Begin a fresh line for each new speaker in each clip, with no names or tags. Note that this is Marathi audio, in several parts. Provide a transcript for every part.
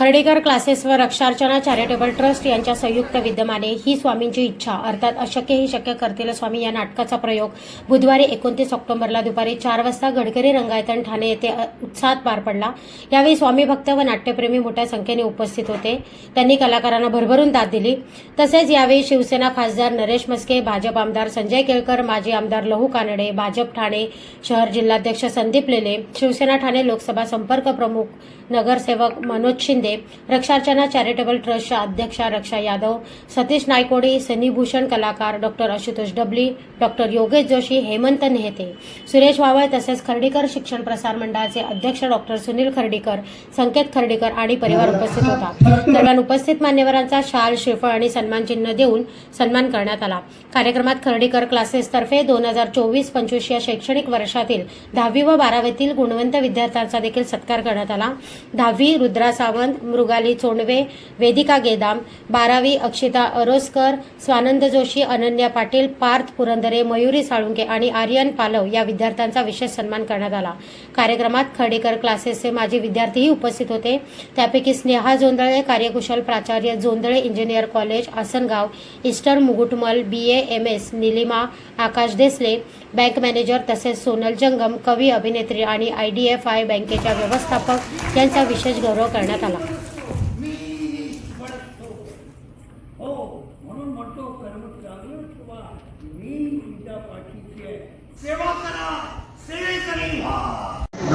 खर्डेकर क्लासेसवर अक्षार्चना चॅरिटेबल ट्रस्ट यांच्या संयुक्त विद्यमाने ही स्वामींची इच्छा. अर्थात अशक्य ही शक्य करतील स्वामी या नाटकाचा प्रयोग. बुधवारी एकोणतीस ऑक्टोबरला दुपारी चार वाजता गडकरी रंगायतन ठाणे येथे उत्साहात पार पडला. यावेळी स्वामी भक्त व नाट्यप्रेमी मोठ्या संख्येने उपस्थित होते. त्यांनी कलाकारांना भरभरून दाद दिली. तसेच यावेळी शिवसेना खासदार नरेश मस्के भाजप आमदार संजय केळकर माजी आमदार लहू कानडे भाजप ठाणे शहर जिल्हाध्यक्ष संदीप लेले शिवसेना ठाणे लोकसभा संपर्क प्रमुख नगरसेवक मनोज शिंदे रक्षार्चना चॅरिटेबल ट्रस्टच्या अध्यक्षा रक्षा यादव सतीश नायकोडे सनीभूषण कलाकार डॉक्टर आशुतोष डबली डॉक्टर योगेश जोशी हेमंत नेहते सुरेश वावळ तसेच खर्डीकर शिक्षण प्रसार मंडळाचे अध्यक्ष डॉक्टर सुनील खर्डीकर संकेत खर्डीकर आणि परिवार उपस्थित होता. दरम्यान उपस्थित मान्यवरांचा शाल श्रीफळ आणि सन्मानचिन्ह देऊन सन्मान करण्यात आला. कार्यक्रमात खर्डीकर क्लासेसतर्फे दोन हजार चोवीस पंचवीस या शैक्षणिक वर्षातील दहावी व बारावीतील गुणवंत विद्यार्थ्यांचा देखील सत्कार करण्यात आला. दहावी रुद्रा सावंत मृगाली चोंडवे वेदिका गेदाम बारावी अक्षिता अरोसकर स्वानंद जोशी अनन्या पाटील पार्थ पुरंदरे मयुरी साळुंके आणि आर्यन पालव या विद्यार्थ्यांचा विशेष सन्मान करण्यात आला. कार्यक्रमात खडेकर क्लासेसचे माजी विद्यार्थीही उपस्थित होते. त्यापैकी स्नेहा जोंदळे कार्यकुशल प्राचार्य Jondhale engineer college Asangaon eastern Mugutmal B A M S Nilima Akash Desle bank manager तसेच सोनल जंगम कवी अभिनेत्री आणि आय डी एफ आय बँकेच्या व्यवस्थापक यांचा विशेष गौरव करण्यात आला.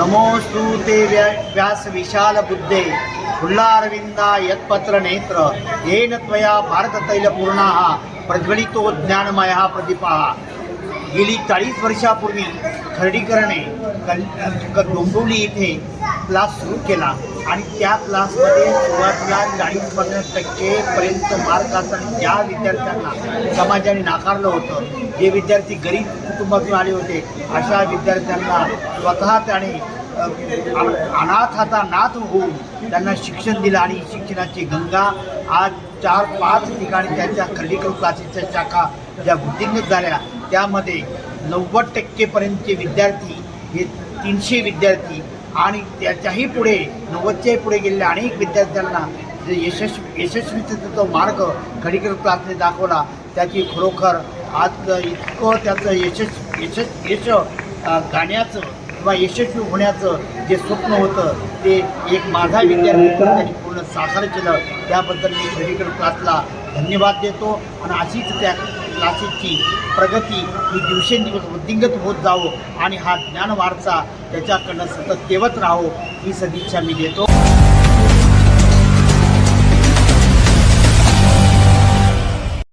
नमोस्तु ते व्या- व्यास विशाल बुद्धे फुल्लारविंदा यत्पत्र नेत्र येन त्वया भारततैलपूर्णा प्रज्वलितो ज्ञानमया प्रदीपा। गेली चाळीस वर्षापूर्वी खर्डीकरणे कल क- डोंबिवली इथे क्लास सुरू केला. आणि त्या क्लासमध्ये सुरुवातीला चाळीस पन्नास टक्केपर्यंत मार्क असताना ज्या विद्यार्थ्यांना समाजाने नाकारलं होतं जे विद्यार्थी गरीब कुटुंबातून आले होते अशा विद्यार्थ्यांना स्वतः त्याने अनाथ आता अनाथाचा नाथ होऊन त्यांना शिक्षण दिलं आणि शिक्षणाची गंगा आज चार पाच ठिकाणी त्यांच्या खर्डीकर क्लासेसच्या शाखा ज्या वृद्धिंगत झाल्या त्यामध्ये नव्वद टक्केपर्यंतचे विद्यार्थी हे तीनशे विद्यार्थी आणि त्याच्याही पुढे नव्वदच्याही पुढे गेलेल्या अनेक विद्यार्थ्यांना जे यशस्वी यशस्वीचा तो मार्ग खडीकर क्लासने दाखवला त्याची खरोखर आज इतकं त्याचं यशस् यशस् यश गाण्याचं किंवा यशस्वी होण्याचं जे स्वप्न होतं ते एक माझा विद्यार्थी त्यांनी पूर्ण साकार केलं. त्याबद्दल मी खडीकर क्लासला धन्यवाद देतो. आणि अशीच त्या क्लासेसची प्रगती ही दिवसेंदिवस वृद्धिंगत होत जावो आणि हा ज्ञान वारसा त्याच्याकडनं सतत तेवत राहो ही सदिच्छा मी देतो.